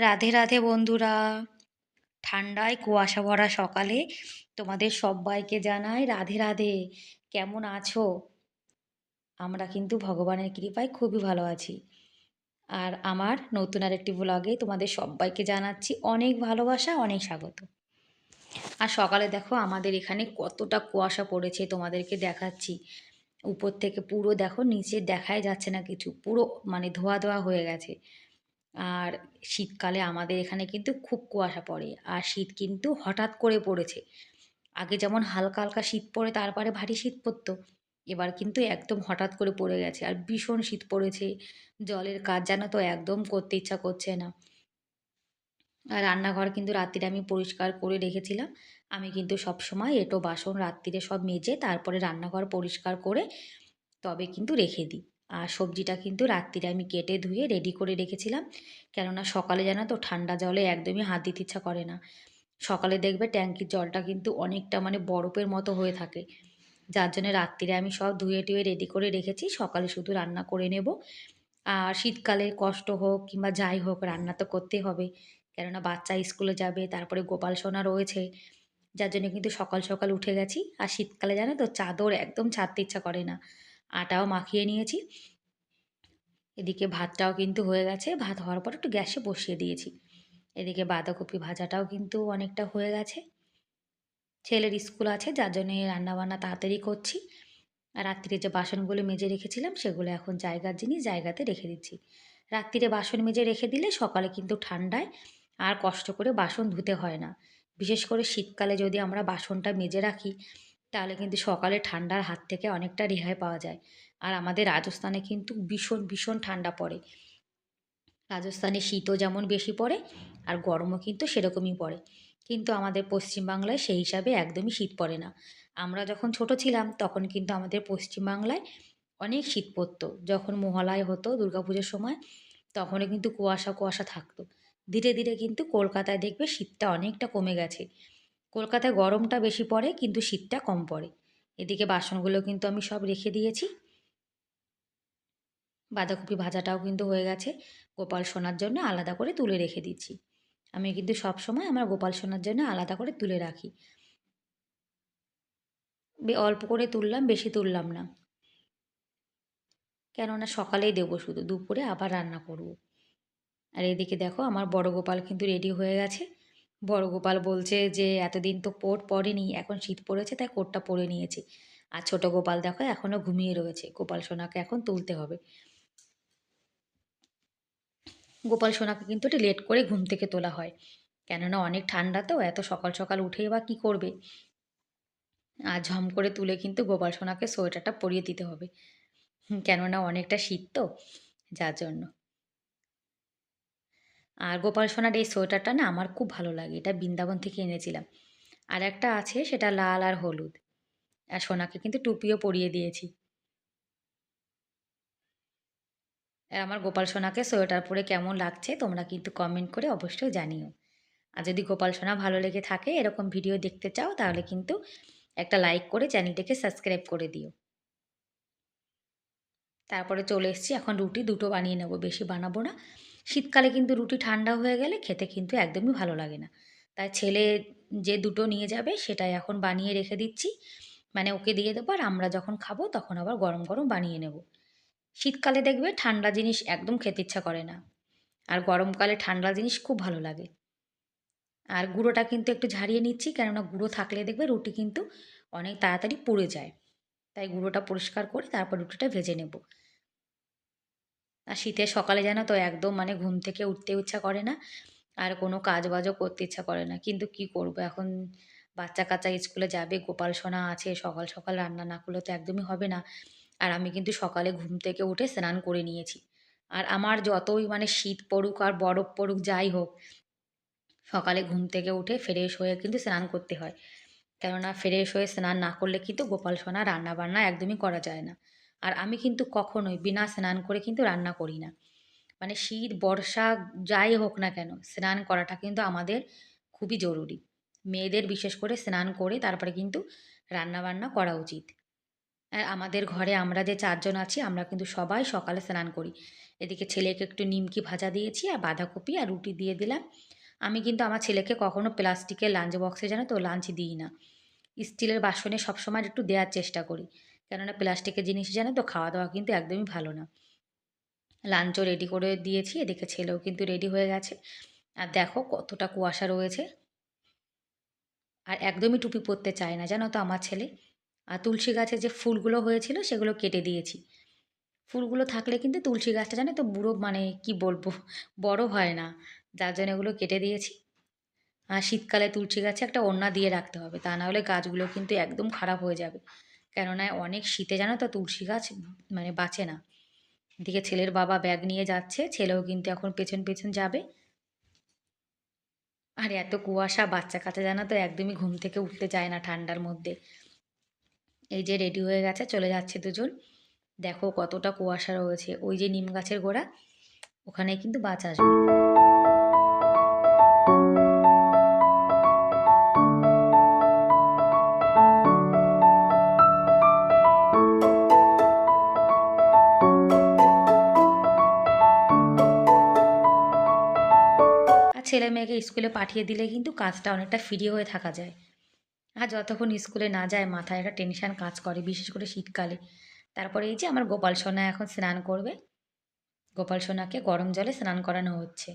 রাধে রাধে বন্ধুরা। ঠান্ডায় কুয়াশা ভরা সকালে তোমাদের সবাইকে জানাই রাধে রাধে। কেমন আছো? আমরা কিন্তু ভগবানের কৃপায় খুবই ভালো আছি। আর আমার নতুন আর একটি ব্লগে তোমাদের সবাইকে জানাচ্ছি অনেক ভালোবাসা, অনেক স্বাগত। আর সকালে দেখো আমাদের এখানে কতটা কুয়াশা পড়েছে তোমাদেরকে দেখাচ্ছি। উপর থেকে পুরো দেখো নিচে দেখাই যাচ্ছে না কিছু, পুরো মানে ধোয়া ধোয়া হয়ে গেছে। আর শীতকালে আমাদের এখানে কিন্তু খুব কুয়াশা পড়ে। আর শীত কিন্তু হঠাৎ করে পড়েছে। আগে যেমন হালকা হালকা শীত পড়ে, তারপরে ভারী শীত পড়তো। এবার কিন্তু একদম হঠাৎ করে পড়ে গেছে। আর ভীষণ শীত পড়েছে। জলের কাজ জানো তো একদম করতে ইচ্ছা করছে না। আর রান্নাঘর কিন্তু রাত্রিরে আমি পরিষ্কার করে রেখেছিলাম। আমি কিন্তু সব সময় এটো, বাসন রাত্রিরে সব মেজে, তারপরে রান্নাঘর পরিষ্কার করে তবে কিন্তু রেখে দিই। আর সবজিটা কিন্তু রাত্রিরে আমি কেটে ধুয়ে রেডি করে রেখেছিলাম। কেননা সকালে জানো তো ঠান্ডা জলে একদমই হাত দিতে ইচ্ছা করে না। সকালে দেখবে ট্যাঙ্কির জলটা কিন্তু অনেকটা মানে বরফের মতো হয়ে থাকে। যার জন্য রাত্রিরে আমি সব ধুয়ে টুয়ে রেডি করে রেখেছি। সকালে শুধু রান্না করে নেব। আর শীতকালে কষ্ট হোক কিংবা যাই হোক রান্না তো করতেই হবে। কেননা বাচ্চা স্কুলে যাবে, তারপরে গোপাল সোনা রয়েছে। যার জন্য কিন্তু সকাল সকাল উঠে গেছি। আর শীতকালে জানো তো চাদর একদম ছাড়তে ইচ্ছা করে না। আটাও মাখিয়ে নিয়েছি। এদিকে ভাতটাও কিন্তু হয়ে গেছে। ভাত হওয়ার পর একটু গ্যাসে বসিয়ে দিয়েছি। এদিকে বাঁধাকপি ভাজাটাও কিন্তু অনেকটা হয়ে গেছে। ছেলের স্কুল আছে, যার জন্যে রান্নাবান্না তাড়াতাড়ি করছি। আর রাত্রিরে যে বাসনগুলো মেজে রেখেছিলাম, সেগুলো এখন জায়গার জিনিস জায়গাতে রেখে দিচ্ছি। রাত্রিরে বাসন মেজে রেখে দিলে সকালে কিন্তু ঠান্ডায় আর কষ্ট করে বাসন ধুতে হয় না। বিশেষ করে শীতকালে যদি আমরা বাসনটা মেজে রাখি তাহলে কিন্তু সকালে ঠান্ডার হাত থেকে অনেকটা রেহাই পাওয়া যায়। আর আমাদের রাজস্থানে কিন্তু ভীষণ ভীষণ ঠান্ডা পড়ে। রাজস্থানে শীতও যেমন বেশি পড়ে, আর গরমও কিন্তু সেরকমই পড়ে। কিন্তু আমাদের পশ্চিমবাংলায় সেই হিসাবে একদমই শীত পড়ে না। আমরা যখন ছোট ছিলাম, তখন কিন্তু আমাদের পশ্চিমবাংলায় অনেক শীত পড়তো। যখন মহালয় হতো, দুর্গাপুজোর সময়, তখনও কিন্তু কুয়াশা কুয়াশা থাকতো। ধীরে ধীরে কিন্তু কলকাতায় দেখবে শীতটা অনেকটা কমে গেছে। কলকাতায় গরমটা বেশি পড়ে, কিন্তু শীতটা কম পড়ে। এদিকে বাসনগুলো কিন্তু আমি সব রেখে দিয়েছি। বাঁধাকপি ভাজাটাও কিন্তু হয়ে গেছে। গোপাল সোনার জন্য আলাদা করে তুলে রেখে দিচ্ছি। আমি কিন্তু সব সময় আমার গোপাল সোনার জন্য আলাদা করে তুলে রাখি। অল্প করে তুললাম, বেশি তুললাম না। কেননা সকালেই দেবো শুধু, দুপুরে আবার রান্না করব। আর এদিকে দেখো, আমার বড় গোপাল কিন্তু রেডি হয়ে গেছে। বড় গোপাল বলছে যে, এতদিন তো কোট পরেনি, এখন শীত পড়েছে, তাই কোটটা পরে নিয়েছি। আর ছোট গোপাল দেখো এখনও ঘুমিয়ে রয়েছে। গোপাল সোনাকে এখন তুলতে হবে। গোপাল সোনাকে কিন্তু একটু লেট করে ঘুম থেকে তোলা হয়। কেননা অনেক ঠান্ডা তো, এত সকাল সকাল উঠেই বা কী করবে? আর ঝম করে তুলে কিন্তু গোপাল সোনাকে সোয়েটারটা পরিয়ে দিতে হবে। কেননা অনেকটা শীত তো, যার জন্য। আর গোপাল সোনার এই সোয়েটারটা না আমার খুব ভালো লাগে, এটা বৃন্দাবন থেকে এনেছিলাম। আর একটা আছে, সেটা লাল আর হলুদ। আর সোনাকে কিন্তু টুপিও পরিয়ে দিয়েছি। আর আমার গোপাল সোনাকে সোয়েটার পরে কেমন লাগছে, তোমরা কিন্তু কমেন্ট করে অবশ্যই জানিও। আর যদি গোপাল সোনা ভালো লেগে থাকে, এরকম ভিডিও দেখতে চাও, তাহলে কিন্তু একটা লাইক করে চ্যানেলটিকে সাবস্ক্রাইব করে দিও। তারপরে চলে এসেছি, এখন রুটি দুটো বানিয়ে নেব, বেশি বানাবো না। শীতকালে কিন্তু রুটি ঠান্ডা হয়ে গেলে খেতে কিন্তু একদমই ভালো লাগে না। তাই ছেলে যে দুটো নিয়ে যাবে সেটাই এখন বানিয়ে রেখে দিচ্ছি। মানে ওকে দিয়ে দেবো আর আমরা যখন খাব তখন আবার গরম গরম বানিয়ে নেব। শীতকালে দেখবে ঠান্ডা জিনিস একদম খেতে ইচ্ছা করে না। আর গরমকালে ঠান্ডা জিনিস খুব ভালো লাগে। আর গুঁড়োটা কিন্তু একটু ঝারিয়ে নিচ্ছি কেননা গুঁড়ো থাকলে দেখবে রুটি কিন্তু অনেক তাড়াতাড়ি পুড়ে যায়। তাই গুঁড়োটা পরিষ্কার করে তারপর রুটিটা ভেজে নেব। আর শীতের সকালে জানো তো একদম মানে ঘুম থেকে উঠতে ইচ্ছা করে না, আর কোনো কাজ বাজও করতে ইচ্ছা করে না। কিন্তু কি করব? এখন বাচ্চা কাচ্চা স্কুলে যাবে, গোপাল সোনা আছে, সকাল সকাল রান্না না করলে তো একদমই হবে না। আর আমি কিন্তু সকালে ঘুম থেকে উঠে স্নান করে নিয়েছি। আর আমার যতই মানে শীত পড়ুক আর বরফ পড়ুক, যাই হোক, সকালে ঘুম থেকে উঠে ফ্রেশ হয়ে কিন্তু স্নান করতে হয়। কেননা ফ্রেশ হয়ে স্নান না করলে কিন্তু গোপাল সোনা রান্না বান্না একদমই করা যায় না। আর আমি কিন্তু কখনোই বিনা স্নান করে কিন্তু রান্না করি না। মানে শীত, বর্ষা, যাই হোক না কেন, স্নান করাটা কিন্তু আমাদের খুবই জরুরি। মেয়েদের বিশেষ করে স্নান করে তারপরে কিন্তু রান্না বান্না করা উচিত। আর আমাদের ঘরে আমরা যে চারজন আছি, আমরা কিন্তু সবাই সকালে স্নান করি। এদিকে ছেলেকে একটু নিমকি ভাজা দিয়েছি, আর বাঁধাকপি আর রুটি দিয়ে দিলাম। আমি কিন্তু আমার ছেলেকে কখনো প্লাস্টিকের লাঞ্চ বক্সে জানো তো লাঞ্চ দিই না। স্টিলের বাসনে সবসময় একটু দেওয়ার চেষ্টা করি। কেননা প্লাস্টিকের জিনিস জানে তো খাওয়া দাওয়া কিন্তু একদমই ভালো না। লাঞ্চও রেডি করে দিয়েছি, এদিকে ছেলেও কিন্তু রেডি হয়ে গেছে। আর দেখো কতটা কুয়াশা রয়েছে। আর একদমই টুপি পরতে চায় না, জানো তো আমার ছেলে। আর তুলসী গাছে যে ফুলগুলো হয়েছিল সেগুলো কেটে দিয়েছি। ফুলগুলো থাকলে কিন্তু তুলসী গাছটা জানে তো বুড়ো মানে কি বলব, বড় হয় না। যার জন্য এগুলো কেটে দিয়েছি। আর শীতকালে তুলসী গাছে একটা ওড়না দিয়ে রাখতে হবে, তা না হলে গাছগুলো কিন্তু একদম খারাপ হয়ে যাবে। কেননা অনেক শীতে জানো তো তুলসী গাছ মানে বাঁচে না। এদিকে ছেলের বাবা ব্যাগ নিয়ে যাচ্ছে, ছেলেও কিন্তু এখন পেছন পেছন যাবে। আর এত কুয়াশা, বাচ্চা কাচ্চা জানা তো একদমই ঘুম থেকে উঠতে চায় না ঠান্ডার মধ্যে। এই যে রেডি হয়ে গেছে, চলে যাচ্ছে দুজন। দেখো কতটা কুয়াশা রয়েছে। ওই যে নিম গাছের গোড়া, ওখানে কিন্তু বাঁচা আসবে। ছেলে মেয়েকে স্কুলে পাঠিয়ে দিলে কিন্তু কাজটা অনেকটা ফ্রি হয়ে থাকা যায়। আর যতক্ষণ স্কুলে না যায় মাথায় একটা টেনশান কাজ করে, বিশেষ করে শীতকালে। তারপরে এই যে আমার গোপাল সোনা এখন স্নান করবে। গোপাল সোনাকে গরম জলে স্নান করানো হচ্ছে।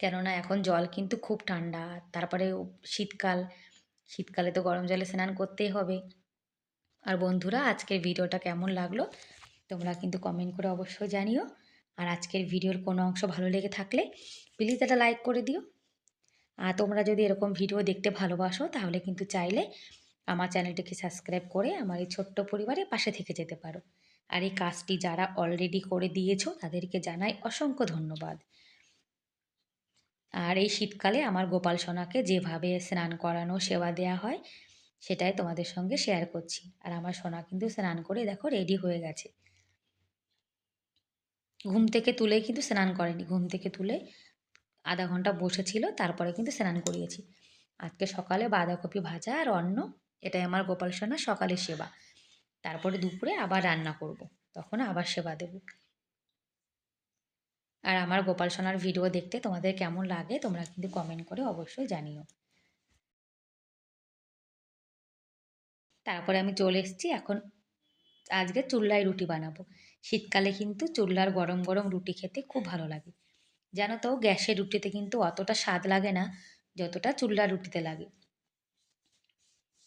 কেননা এখন জল কিন্তু খুব ঠান্ডা। তারপরে শীতকাল, শীতকালে তো গরম জলে স্নান করতেই হবে। আর বন্ধুরা, আজকের ভিডিওটা কেমন লাগল? তোমরা কিন্তু কমেন্ট করে অবশ্যই জানিও। আর আজকের ভিডিওর কোনো অংশ ভালো লেগে থাকলে প্লিজ একটা লাইক করে দিও। আর তোমরা যদি এরকম ভিডিও দেখতে ভালোবাসো, তাহলে কিন্তু চাইলে আমার চ্যানেলটিকে সাবস্ক্রাইব করে আমার এই ছোট্ট পরিবারের পাশে থেকে যেতে পারো। আর এই কাজটি যারা অলরেডি করে দিয়েছ, তাদেরকে জানাই অসংখ্য ধন্যবাদ। আর এই শীতকালে আমার গোপাল সোনাকে যেভাবে স্নান করানো, সেবা দেওয়া হয়, সেটাই তোমাদের সঙ্গে শেয়ার করছি। আর আমার সোনা কিন্তু স্নান করে দেখো রেডি হয়ে গেছে। ঘুম থেকে তুলে কিন্তু স্নান করেনি। ঘুম থেকে তুলে আধা ঘণ্টা বসেছিল, তারপরে কিন্তু স্নান করিয়েছি। আজকে সকালে বাঁধাকপি ভাজা আর অন্ন, এটাই আমার গোপাল সোনা সকালের সেবা। তারপরে দুপুরে আবার রান্না করব। তখন আবার সেবা দেব। আর আমার গোপাল সোনার ভিডিও দেখতে তোমাদের কেমন লাগে, তোমরা কিন্তু কমেন্ট করে অবশ্যই জানিও। তারপরে আমি চলে এসেছি, এখন আজকে চুল্লায় রুটি বানাবো। শীতকালে কিন্তু চুল্লার গরম গরম রুটি খেতে খুব ভালো লাগে। জানো তো, গ্যাসের রুটিতে কিন্তু অতটা স্বাদ লাগে না, যতটা চুল্লার রুটিতে লাগে।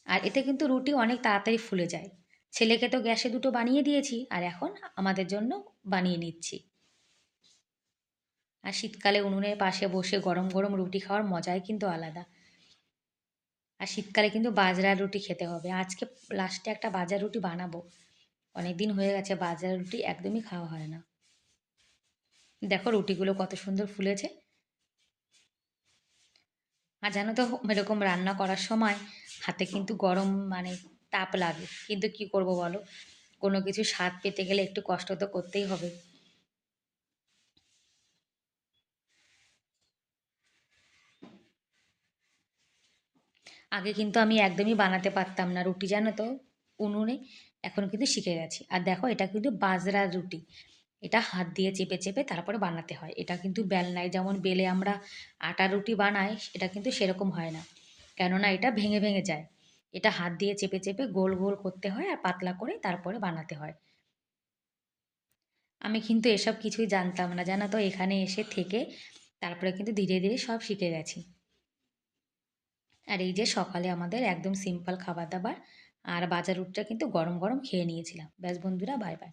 আর এতে কিন্তু রুটি অনেক তাড়াতাড়ি ফুলে যায়। ছেলেকে তো গ্যাসে দুটো বানিয়ে দিয়েছি, আর এখন আমাদের জন্য বানিয়ে নিচ্ছি। আর শীতকালে উনুনের পাশে বসে গরম গরম রুটি খাওয়ার মজাই কিন্তু আলাদা। আর শীতকালে কিন্তু বাজরার রুটি খেতে হবে। আজকে লাস্টে একটা বাজার রুটি বানাবো। অনেক দিন হয়ে গেছে, বাজার রুটি একদমই খাওয়া হয় না। দেখো রুটিগুলো কত সুন্দর ফুলেছে। আর জানো তো, এরকম রান্না করার সময় হাতে কিন্তু গরম মানে তাপ লাগে। কিন্তু কি করব বলো? কোনো কিছু স্বাদ পেতে গেলে একটু কষ্ট তো করতেই হবে। আগে কিন্তু আমি একদমই বানাতে পারতাম না রুটি, জানো তো? উনুনে এখন কিন্তু শিখে গেছি। আর দেখো, এটা কিন্তু বাজরার রুটি। এটা হাত দিয়ে চেপে চেপে তারপরে বানাতে হয়। এটা কিন্তু বেলনায় যেমন বেলে আমরা আটা রুটি বানাই, এটা কিন্তু সেরকম হয় না। কেননা এটা ভেঙে ভেঙে যায়। এটা হাত দিয়ে চেপে চেপে গোল গোল করতে হয় আর পাতলা করে তারপরে বানাতে হয়। আমি কিন্তু এসব কিছুই জানতাম না, জানা তো? এখানে এসে থেকে তারপরে কিন্তু ধীরে ধীরে সব শিখে গেছি। আর এই যে সকালে আমাদের একদম সিম্পল খাবার দাবার আর বাজার রুটটা কিন্তু গরম গরম খেয়ে নিয়েছিলাম। ব্যাস বন্ধুরা বাই বাই